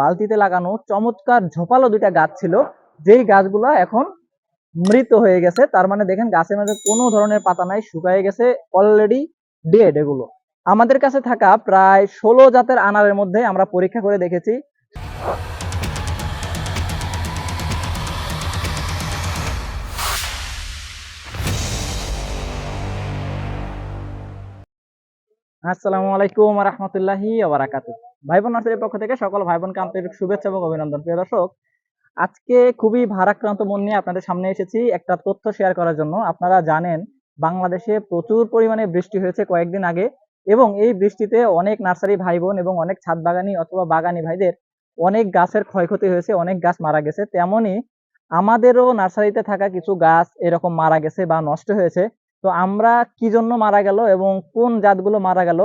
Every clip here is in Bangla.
বালতিতে লাগানো চমৎকার ঝোপালো দুইটা গাছ ছিল। যেই গাছগুলো এখন মৃত হয়ে গেছে, তার মানে দেখেন গাছের মধ্যে কোনো ধরনের পাতা নাই, শুকায় গেছে অলরেডি ডেড এগুলো। আমাদের কাছে থাকা প্রায় ষোলো জাতের আনারের মধ্যে আমরা পরীক্ষা করে দেখেছি। আসসালামু আলাইকুম রহমতুল্লাহি আবরাকাতু ভাই বোন নার্সারির পক্ষ থেকে সকল ভাই বোনকে আন্তরিক শুভেচ্ছা এবং অভিনন্দন। প্রিয় দর্শক, আজকে খুবই ভারাক্রান্ত মন নিয়ে আপনাদের সামনে এসেছি একটা তথ্য শেয়ার করার জন্য। আপনারা জানেন, বাংলাদেশে প্রচুর পরিমাণে বৃষ্টি হয়েছে কয়েকদিন আগে এবং এই বৃষ্টিতে অনেক নার্সারি ভাই বোন এবং অনেক ছাদ বাগানি অথবা বাগানি ভাইদের অনেক গাছের ক্ষয়ক্ষতি হয়েছে, অনেক গাছ মারা গেছে। তেমনই আমাদেরও নার্সারিতে থাকা কিছু গাছ এরকম মারা গেছে বা নষ্ট হয়েছে। তো আমরা কি জন্য মারা গেল এবং কোন জাতগুলো মারা গেল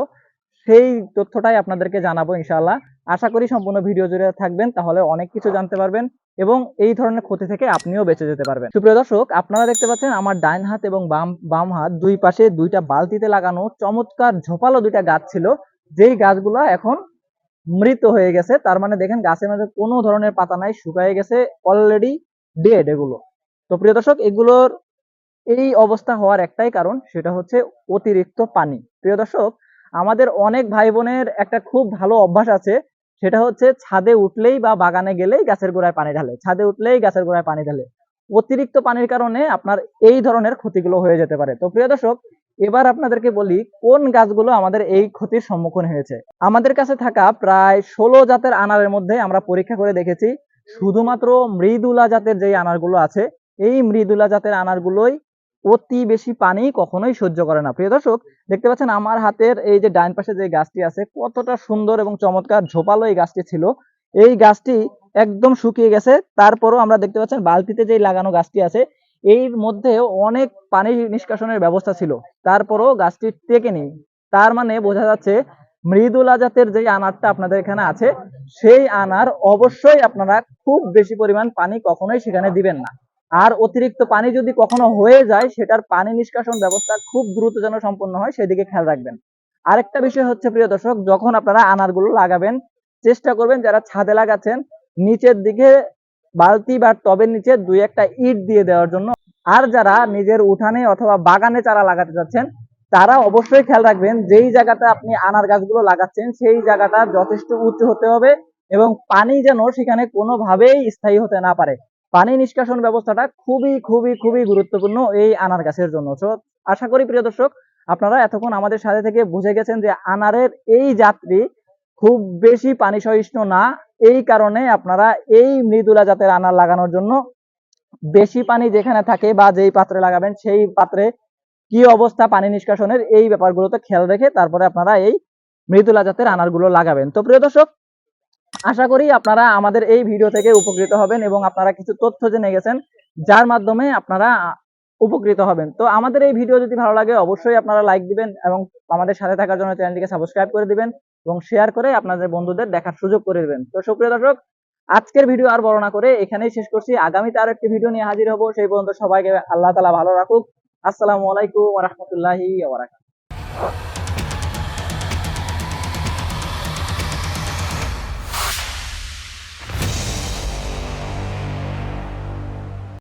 সেই তথ্যটাই আপনাদেরকে জানাব ইনশাআল্লাহ। আশা করি সম্পূর্ণ ভিডিও জুড়ে থাকবেন, তাহলে অনেক কিছু জানতে পারবেন এবং এই ধরনের ক্ষতি থেকে আপনিও বেঁচে যেতে পারবেন। সুপ্রিয় দর্শক, আপনারা দেখতে পাচ্ছেন আমার ডাইন হাত এবং বাম বাম হাত দুই পাশে দুইটা বালতিতে লাগানো চমৎকার ঝোপালো দুইটা গাছ ছিল। যেই গাছগুলো এখন মৃত হয়ে গেছে, তার মানে দেখেন গাছের মধ্যে কোনো ধরনের পাতা নাই, শুকায় গেছে অলরেডি ডেড এগুলো। তো প্রিয় দর্শক, এগুলোর এই অবস্থা হওয়ার একটাই কারণ, সেটা হচ্ছে অতিরিক্ত পানি। প্রিয় দর্শক আমাদের অনেক ভাই বোনের একটা খুব ভালো অভ্যাস আছে, সেটা হচ্ছে ছাদে উঠলেই বা বাগানে গেলেই গাছের গোড়ায় পানি ঢালে। ছাদে উঠলেই গাছের গোড়ায় পানি ঢালে। অতিরিক্ত পানির কারণে আপনার এই ধরনের ক্ষতিগুলো হয়ে যেতে পারে। তো প্রিয় দর্শক, এবার আপনাদেরকে বলি কোন গাছগুলো আমাদের এই ক্ষতির সম্মুখীন হয়েছে। আমাদের কাছে থাকা প্রায় ষোলো জাতের আনারের মধ্যে আমরা পরীক্ষা করে দেখেছি, শুধুমাত্র মৃদুলা জাতের যেই আনারগুলো আছে, এই মৃদুলা জাতের আনারগুলোই অতি বেশি পানি কখনোই সহ্য করে না। প্রিয় দর্শক, দেখতে পাচ্ছেন আমার হাতের এই যে ডাইন পাশে যে গাছটি আছে, কতটা সুন্দর এবং চমৎকার ঝোপালো এই গাছটি ছিল। এই গাছটি একদম শুকিয়ে গেছে। তারপরও আমরা দেখতে পাচ্ছেন বালতিতে যে লাগানো গাছটি আছে, এর মধ্যে অনেক পানি নিষ্কাশনের ব্যবস্থা ছিল। তারপরও গাছটি টেকেনি তার মানে বোঝা যাচ্ছে মৃদুলা জাতের যে আনারটা আপনাদের এখানে আছে, সেই আনার অবশ্যই আপনারা খুব বেশি পরিমাণ পানি কখনোই সেখানে দিবেন না। আর অতিরিক্ত পানি যদি কখনো হয়ে যায়, সেটার পানি নিষ্কাশন ব্যবস্থা খুব দ্রুত যেন সম্পন্ন হয়, সেদিকে খেয়াল রাখবেন। আরেকটা বিষয় হচ্ছে, প্রিয় দর্শক, যখন আপনারা আনারগুলো লাগাবেন, চেষ্টা করবেন যারা ছাদে লাগাচ্ছেন, নিচের দিকে বালতি বা টবের নিচে দুই একটা ইট দিয়ে দেওয়ার জন্য। আর যারা নিজের উঠানে অথবা বাগানে চারা লাগাতে যাচ্ছেন, তারা অবশ্যই খেয়াল রাখবেন, যেই জায়গাটা আপনি আনার গাছগুলো লাগাচ্ছেন, সেই জায়গাটা যথেষ্ট উঁচু হতে হবে এবং পানি যেন সেখানে কোনোভাবেই স্থায়ী হতে না পারে। পানি নিষ্কাশন ব্যবস্থাটা খুবই খুবই খুবই গুরুত্বপূর্ণ এই আনার গাছের জন্য। তো আশা করি প্রিয় দর্শক, আপনারা এতক্ষণ আমাদের সাথে থেকে বুঝে গেছেন যে আনারের এই জাতটি খুব বেশি পানি সহিষ্ণু না। এই কারণে আপনারা এই মৃদুলা জাতের আনার লাগানোর জন্য বেশি পানি যেখানে থাকে বা যেই পাত্রে লাগাবেন সেই পাত্রে কি অবস্থা পানি নিষ্কাশনের এই ব্যাপারগুলোতে খেয়াল রেখে তারপরে আপনারা এই মৃদুলা জাতের আনারগুলো লাগাবেন। তো প্রিয় দর্শক আশা করি আপনারা আমাদের এই ভিডিও থেকে উপকৃত হবেন এবং আপনারা কিছু তথ্য জেনে গেছেন, যার মাধ্যমে আপনারা উপকৃত হবেন। তো আমাদের এই ভিডিও যদি ভালো লাগে, অবশ্যই আপনারা লাইক দিবেন এবং আমাদের সাথে থাকার জন্য চ্যানেলটিকে সাবস্ক্রাইব করে দিবেন এবং শেয়ার করে আপনাদের বন্ধুদের দেখার সুযোগ করে দিবেন। তো সুপ্রিয় দর্শক, আজকের ভিডিও আর বর্ণনা করে এখানেই শেষ করছি। আগামীতে আর একটি ভিডিও নিয়ে হাজির হব। সেই পর্যন্ত সবাইকে আল্লাহ তালা ভালো রাখুক। আসসালামু আলাইকুম রহমতুল্লাহি